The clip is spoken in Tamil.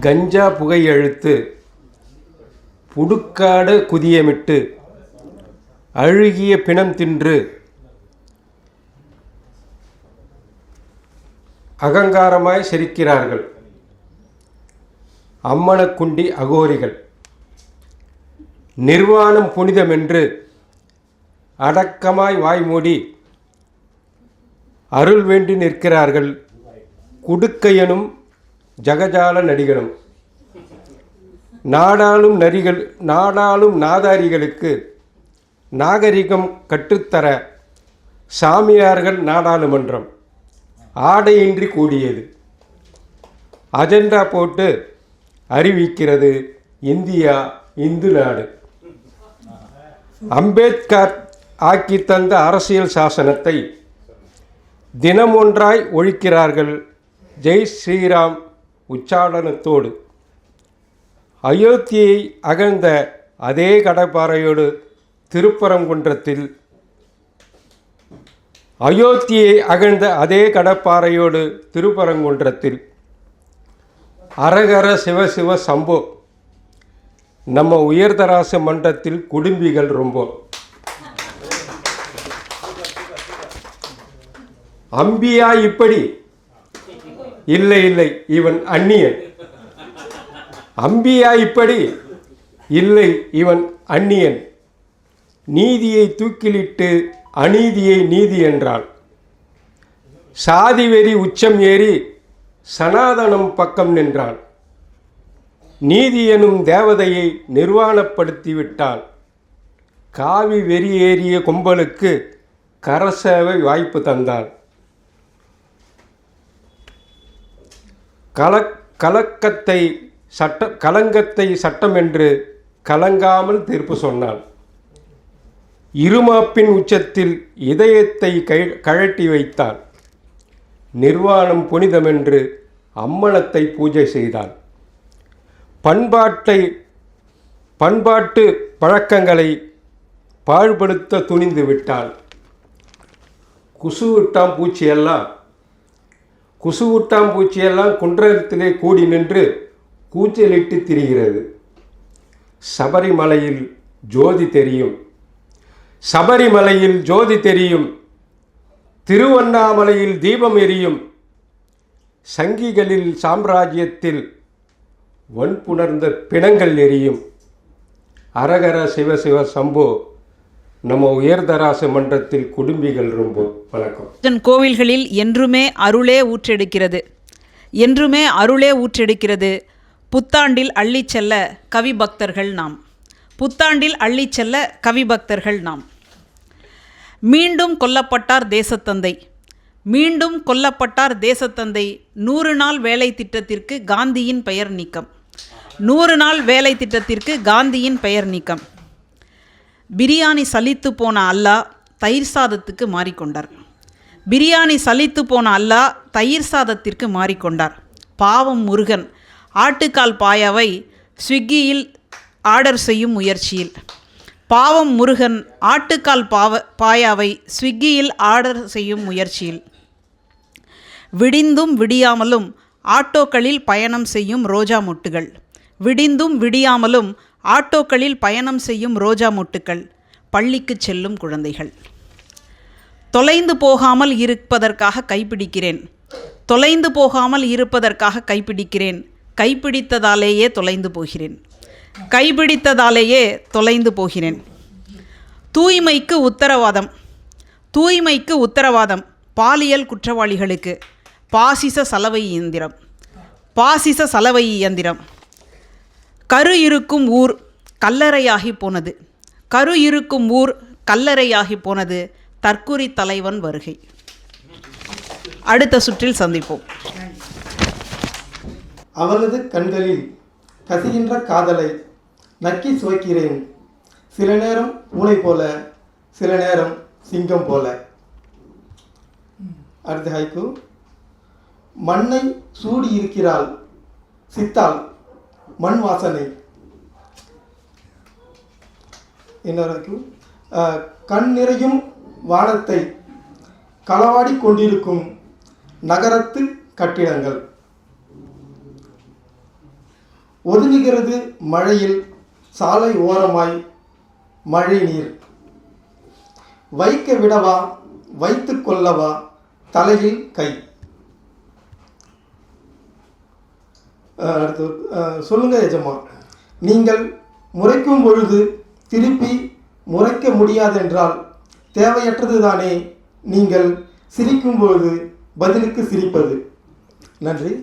கஞ்சா புகையழுத்து. புடுக்காடு குதியமிட்டு. அழுகிய பிணம் தின்று. அகங்காரமாய் சிரிக்கிறார்கள். அம்மனக்குண்டி அகோரிகள். நிர்வாணம் புனிதமென்று. அடக்கமாய் வாய்மூடி. அருள் வேண்டி நிற்கிறார்கள். குடுக்கையனும் ஜகஜால நடிகனும். நாடாளும் நரிகள் நாடாளும் நாதாரிகளுக்கு நாகரிகம் கற்றுத்தர சாமியார்கள் நாடாளுமன்றம். ஆடையின்றி கூடியது. அஜெண்டா போட்டு அறிவிக்கிறது இந்தியா இந்து நாடு அம்பேத்கர் ஆக்கி தந்த அரசியல் சாசனத்தை தினமொன்றாய் ஒழிக்கிறார்கள். ஜெய் ஸ்ரீராம் உச்சாடனத்தோடு அயோத்தியை அகழ்ந்த அதே கடப்பாறையோடு திருப்பரங்குன்றத்தில் அயோத்தியை அகழ்ந்த அதே கடப்பாறையோடு திருப்பரங்குன்றத்தில் அரகர சிவ சிவ சம்போ. நம்ம உயர்தராசு மன்றத்தில் குடும்பிகள் ரொம்ப. அம்பியா இப்படி இல்லை இல்லை இவன் அந்நியன். அம்பியா இப்படி? இல்லை இவன் அந்நியன். நீதியை தூக்கிலிட்டு அநீதியை நீதி என்றாள். சாதி வெறி உச்சம் ஏறி சனாதனம் பக்கம் நின்றான் நீதி எனும் தேவதையை நிர்வாணப்படுத்திவிட்டாள். காவி வெறி ஏறிய கும்பலுக்கு கரசேவை வாய்ப்பு தந்தான் கல கலக்கத்தை சட்ட கலங்கத்தை சட்டம் என்று கலங்காமல் தீர்ப்பு சொன்னான் இருமாப்பின் உச்சத்தில் இதயத்தை கை கழட்டி வைத்தான் நிர்வாணம் புனிதமென்று அம்மனத்தை பூஜை செய்தான் பண்பாட்டை பண்பாட்டு பழக்கங்களை பாழ்படுத்த துணிந்து விட்டான் குசுவிட்டாம் பூச்சியெல்லாம் குசுவுட்டாம் பூச்சியெல்லாம் குன்றத்திலே கூடி நின்று கூச்சலிட்டு திரிகிறது. சபரிமலையில் ஜோதி தெரியும். சபரிமலையில் ஜோதி தெரியும். திருவண்ணாமலையில் தீபம் எரியும். சங்கிகளில் சாம்ராஜ்யத்தில் வன்புணர்ந்த பிணங்கள் எரியும். அரகர சிவ சிவ சம்போ நம்ம உயர்தராச மன்றத்தில் குடும்பிகள் ரொம்ப வழக்கம். தன் கோவில்களில் என்றுமே அருளே ஊற்றெடுக்கிறது. என்றுமே அருளே ஊற்றெடுக்கிறது. புத்தாண்டில் அள்ளிச் செல்ல கவி பக்தர்கள் நாம். புத்தாண்டில் அள்ளிச் செல்ல கவி பக்தர்கள் நாம். மீண்டும் கொல்லப்பட்டார் தேசத்தந்தை. மீண்டும் கொல்லப்பட்டார் தேசத்தந்தை. நூறு நாள் வேலை திட்டத்திற்கு காந்தியின் பெயர் நீக்கம். நூறு நாள் வேலை திட்டத்திற்கு காந்தியின் பெயர் நீக்கம். பிரியாணி சலித்து போன அல்லாஹ் தயிர் சாதத்துக்கு மாறிக்கொண்டார். பிரியாணி சலித்து போன அல்லாஹ் தயிர் சாதத்திற்கு மாறிக்கொண்டார். பாவம் முருகன் ஆட்டுக்கால் பாயாவை ஸ்விக்கியில் ஆர்டர் செய்யும் முயற்சியில். பாவம் முருகன் ஆட்டுக்கால் பாவ பாயாவை ஸ்விக்கியில் ஆர்டர் செய்யும் முயற்சியில். விடிந்தும் விடியாமலும் ஆட்டோக்களில் பயணம் செய்யும் ரோஜா முட்டுகள். விடிந்தும் விடியாமலும் ஆட்டோக்களில் பயணம் செய்யும் ரோஜா மொட்டுக்கள் பள்ளிக்கு செல்லும் குழந்தைகள். தொலைந்து போகாமல் இருப்பதற்காக கைப்பிடிக்கிறேன். தொலைந்து போகாமல் இருப்பதற்காக கைப்பிடிக்கிறேன். கைப்பிடித்ததாலேயே தொலைந்து போகிறேன். கைப்பிடித்ததாலேயே தொலைந்து போகிறேன். தூய்மைக்கு உத்தரவாதம். தூய்மைக்கு உத்தரவாதம். பாலியல் குற்றவாளிகளுக்கு. பாசிச சலவை இயந்திரம். பாசிச சலவை இயந்திரம். கரு இருக்கும் ஊர் கல்லறையாகி போனது. கரு இருக்கும் ஊர் கல்லறையாகி போனது. தற்குறி தலைவன் வருகை. அடுத்த சுற்றில் சந்திப்போம். அவளது கண்களில் கசிகின்ற காதலை நக்கி சுவைக்கிறேன். சில நேரம் பூனை போல சில நேரம் சிங்கம் போல. அடுத்த ஹைக்கு மண்ணை சூடி இருக்கிறாள் சித்தாள் மண் வாசனை. இன்னொரு கண் நிறையும் வானத்தை களவாடி கொண்டிருக்கும் நகரத்து கட்டிடங்கள். ஒதுங்குகிறது மழையில் சாலை ஓரமாய் மழை நீர். வைக்க விடவா வைத்து கொள்ளவா தலையில் கை. அடுத்து சொல்லுங்கள் சொல்லுங்க எஜமா. நீங்கள் முறைக்கும் பொழுது திருப்பி முறைக்க முடியாதென்றால் தேவையற்றது தானே நீங்கள் சிரிக்கும் பொழுது பதிலுக்கு சிரிப்பது. நன்றி.